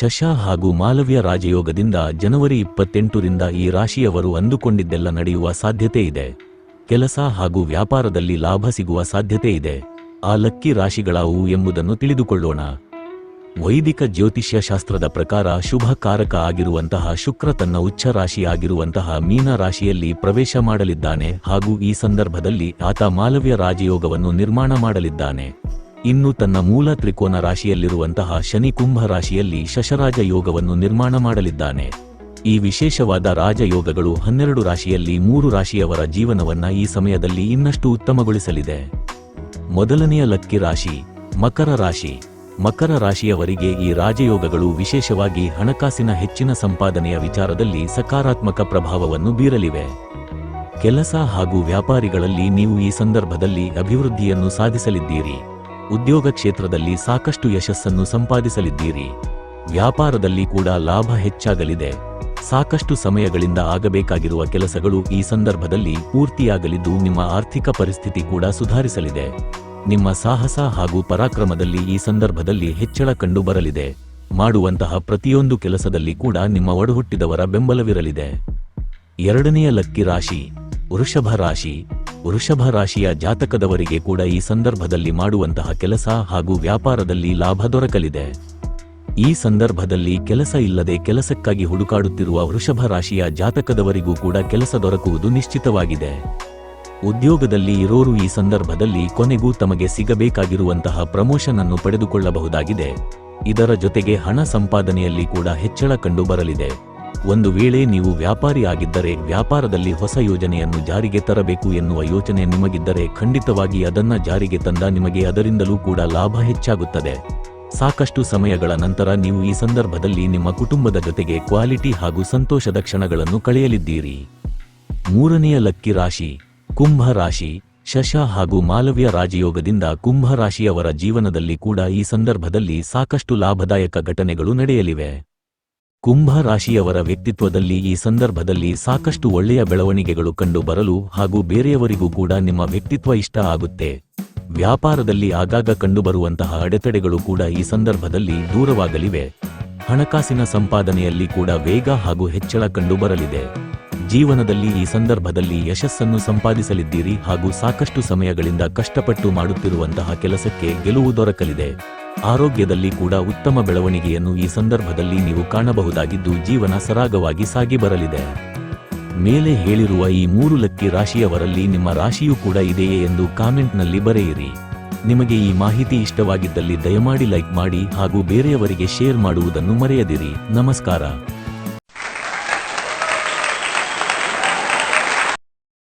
ಶಶ ಹಾಗೂ ಮಾಲವ್ಯ ರಾಜಯೋಗದಿಂದ ಜನವರಿ ಇಪ್ಪತ್ತೆಂಟರಿಂದ ಈ ರಾಶಿಯವರು ಅಂದುಕೊಂಡಿದ್ದೆಲ್ಲ ನಡೆಯುವ ಸಾಧ್ಯತೆ ಇದೆ. ಕೆಲಸ ಹಾಗೂ ವ್ಯಾಪಾರದಲ್ಲಿ ಲಾಭ ಸಿಗುವ ಸಾಧ್ಯತೆ ಇದೆ. ಆ ಲಕ್ಕಿ ರಾಶಿಗಳಾವು ಎಂಬುದನ್ನು ತಿಳಿದುಕೊಳ್ಳೋಣ. ವೈದಿಕ ಜ್ಯೋತಿಷ್ಯ ಶಾಸ್ತ್ರದ ಪ್ರಕಾರ ಶುಭ ಕಾರಕ ಆಗಿರುವಂತಹ ಶುಕ್ರ ತನ್ನ ಉಚ್ಚ ರಾಶಿಯಾಗಿರುವಂತಹ ಮೀನ ರಾಶಿಯಲ್ಲಿ ಪ್ರವೇಶ ಮಾಡಲಿದ್ದಾನೆ ಹಾಗೂ ಈ ಸಂದರ್ಭದಲ್ಲಿ ಆತ ಮಾಲವ್ಯ ರಾಜಯೋಗವನ್ನು ನಿರ್ಮಾಣ ಮಾಡಲಿದ್ದಾನೆ. ಇನ್ನು ತನ್ನ ಮೂಲ ತ್ರಿಕೋನ ರಾಶಿಯಲ್ಲಿರುವಂತಹ ಶನಿ ಕುಂಭ ರಾಶಿಯಲ್ಲಿ ಶಶರಾಜ ಯೋಗವನ್ನು ನಿರ್ಮಾಣ ಮಾಡಲಿದ್ದಾನೆ. ಈ ವಿಶೇಷವಾದ ರಾಜಯೋಗಗಳು ಹನ್ನೆರಡು ರಾಶಿಯಲ್ಲಿ ಮೂರು ರಾಶಿಯವರ ಜೀವನವನ್ನ ಈ ಸಮಯದಲ್ಲಿ ಇನ್ನಷ್ಟು ಉತ್ತಮಗೊಳಿಸಲಿದೆ. ಮೊದಲನೆಯ ಲಕ್ಕಿ ರಾಶಿ, ಮಕರ ರಾಶಿ. ಮಕರ ರಾಶಿಯವರಿಗೆ ಈ ರಾಜಯೋಗಗಳು ವಿಶೇಷವಾಗಿ ಹಣಕಾಸಿನ ಹೆಚ್ಚಿನ ಸಂಪಾದನೆಯ ವಿಚಾರದಲ್ಲಿ ಸಕಾರಾತ್ಮಕ ಪ್ರಭಾವವನ್ನು ಬೀರಲಿವೆ. ಕೆಲಸ ಹಾಗೂ ವ್ಯಾಪಾರಿಗಳಲ್ಲಿ ನೀವು ಈ ಸಂದರ್ಭದಲ್ಲಿ ಅಭಿವೃದ್ಧಿಯನ್ನು ಸಾಧಿಸಲಿದ್ದೀರಿ. ಉದ್ಯೋಗ ಕ್ಷೇತ್ರದಲ್ಲಿ ಸಾಕಷ್ಟು ಯಶಸ್ಸನ್ನು ಸಂಪಾದಿಸಲಿದ್ದೀರಿ. ವ್ಯಾಪಾರದಲ್ಲಿ ಕೂಡ ಲಾಭ ಹೆಚ್ಚಾಗಲಿದೆ. ಸಾಕಷ್ಟು ಸಮಯಗಳಿಂದ ಆಗಬೇಕಾಗಿರುವ ಕೆಲಸಗಳು ಈ ಸಂದರ್ಭದಲ್ಲಿ ಪೂರ್ತಿಯಾಗಲಿದ್ದು ನಿಮ್ಮ ಆರ್ಥಿಕ ಪರಿಸ್ಥಿತಿ ಕೂಡ ಸುಧಾರಿಸಲಿದೆ. ನಿಮ್ಮ ಸಾಹಸ ಹಾಗೂ ಪರಾಕ್ರಮದಲ್ಲಿ ಈ ಸಂದರ್ಭದಲ್ಲಿ ಹೆಚ್ಚಳ ಕಂಡುಬರಲಿದೆ. ಮಾಡುವಂತಹ ಪ್ರತಿಯೊಂದು ಕೆಲಸದಲ್ಲಿ ಕೂಡ ನಿಮ್ಮ ಒಡಹುಟ್ಟಿದವರ ಬೆಂಬಲವಿರಲಿದೆ. ಎರಡನೆಯ ಲಕ್ಕಿ ರಾಶಿ, ವೃಷಭ ರಾಶಿ. ವೃಷಭ ರಾಶಿಯ ಜಾತಕದವರಿಗೆ ಕೂಡ ಈ ಸಂದರ್ಭದಲ್ಲಿ ಮಾಡುವಂತಹ ಕೆಲಸ ಹಾಗೂ ವ್ಯಾಪಾರದಲ್ಲಿ ಲಾಭ ದೊರಕಲಿದೆ. ಈ ಸಂದರ್ಭದಲ್ಲಿ ಕೆಲಸ ಇಲ್ಲದೆ ಕೆಲಸಕ್ಕಾಗಿ ಹುಡುಕಾಡುತ್ತಿರುವ ವೃಷಭ ರಾಶಿಯ ಜಾತಕದವರಿಗೂ ಕೂಡ ಕೆಲಸ ದೊರಕುವುದು ನಿಶ್ಚಿತವಾಗಿದೆ. ಉದ್ಯೋಗದಲ್ಲಿ ಇರೋರು ಈ ಸಂದರ್ಭದಲ್ಲಿ ಕೊನೆಗೂ ತಮಗೆ ಸಿಗಬೇಕಾಗಿರುವಂತಹ ಪ್ರಮೋಷನ್ ಅನ್ನು ಪಡೆದುಕೊಳ್ಳಬಹುದಾಗಿದೆ. ಇದರ ಜೊತೆಗೆ ಹಣ ಸಂಪಾದನೆಯಲ್ಲಿ ಕೂಡ ಹೆಚ್ಚಳ ಕಂಡುಬರಲಿದೆ. ಒಂದು ವೇಳೆ ನೀವು ವ್ಯಾಪಾರಿ ಆಗಿದ್ದರೆ ವ್ಯಾಪಾರದಲ್ಲಿ ಹೊಸ ಯೋಜನೆಯನ್ನು ಜಾರಿಗೆ ತರಬೇಕು ಎನ್ನುವ ಯೋಚನೆ ನಿಮಗಿದ್ದರೆ ಖಂಡಿತವಾಗಿ ಅದನ್ನ ಜಾರಿಗೆ ತಂದ ನಿಮಗೆ ಅದರಿಂದಲೂ ಕೂಡ ಲಾಭ ಹೆಚ್ಚಾಗುತ್ತದೆ. ಸಾಕಷ್ಟು ಸಮಯಗಳ ನಂತರ ನೀವು ಈ ಸಂದರ್ಭದಲ್ಲಿ ನಿಮ್ಮ ಕುಟುಂಬದ ಜೊತೆಗೆ ಕ್ವಾಲಿಟಿ ಹಾಗೂ ಸಂತೋಷದ ಕ್ಷಣಗಳನ್ನು ಕಳೆಯಲಿದ್ದೀರಿ. ಮೂರನೆಯ ಲಕ್ಕಿ ರಾಶಿ, ಕುಂಭ ರಾಶಿ, ಶಶ ಹಾಗೂ ಮಾಲವ್ಯ ರಾಜಯೋಗದಿಂದ ಕುಂಭ ರಾಶಿಯವರ ಜೀವನದಲ್ಲಿ ಕೂಡ ಈ ಸಂದರ್ಭದಲ್ಲಿ ಸಾಕಷ್ಟು ಲಾಭದಾಯಕ ಘಟನೆಗಳು ನಡೆಯಲಿವೆ. ಕುಂಭ ರಾಶಿಯವರ ವ್ಯಕ್ತಿತ್ವದಲ್ಲಿ ಈ ಸಂದರ್ಭದಲ್ಲಿ ಸಾಕಷ್ಟು ಒಳ್ಳೆಯ ಬೆಳವಣಿಗೆಗಳು ಕಂಡು ಬರಲು ಹಾಗೂ ಬೇರೆಯವರಿಗೂ ಕೂಡ ನಿಮ್ಮ ವ್ಯಕ್ತಿತ್ವ ಇಷ್ಟ ಆಗುತ್ತೆ. ವ್ಯಾಪಾರದಲ್ಲಿ ಆಗಾಗ ಕಂಡುಬರುವಂತಹ ಅಡೆತಡೆಗಳು ಕೂಡ ಈ ಸಂದರ್ಭದಲ್ಲಿ ದೂರವಾಗಲಿವೆ. ಹಣಕಾಸಿನ ಸಂಪಾದನೆಯಲ್ಲಿ ಕೂಡ ವೇಗ ಹಾಗೂ ಹೆಚ್ಚಳ ಕಂಡುಬರಲಿದೆ ಜೀವನದಲ್ಲಿ ಈ ಸಂದರ್ಭದಲ್ಲಿ ಯಶಸ್ಸನ್ನು ಸಂಪಾದಿಸಲಿದ್ದೀರಿ ಹಾಗೂ ಸಾಕಷ್ಟು ಸಮಯಗಳಿಂದ ಕಷ್ಟಪಟ್ಟು ಮಾಡುತ್ತಿರುವಂತಹ ಕೆಲಸಕ್ಕೆ ಗೆಲುವು ದೊರಕಲಿದೆ. ಆರೋಗ್ಯದಲ್ಲಿ ಕೂಡ ಉತ್ತಮ ಬೆಳವಣಿಗೆಯನ್ನು ಈ ಸಂದರ್ಭದಲ್ಲಿ ನೀವು ಕಾಣಬಹುದಾಗಿದ್ದು ಜೀವನ ಸರಾಗವಾಗಿ ಸಾಗಿ ಬರಲಿದೆ. ಮೇಲೆ ಹೇಳಿರುವ ಈ ಮೂರು ಲಕ್ಕಿ ರಾಶಿಯವರಲ್ಲಿ ನಿಮ್ಮ ರಾಶಿಯೂ ಕೂಡ ಇದೆಯೇ ಎಂದು ಕಾಮೆಂಟ್ನಲ್ಲಿ ಬರೆಯಿರಿ. ನಿಮಗೆ ಈ ಮಾಹಿತಿ ಇಷ್ಟವಾಗಿದ್ದಲ್ಲಿ ದಯಮಾಡಿ ಲೈಕ್ ಮಾಡಿ ಹಾಗೂ ಬೇರೆಯವರಿಗೆ ಶೇರ್ ಮಾಡುವುದನ್ನು ಮರೆಯದಿರಿ. ನಮಸ್ಕಾರ.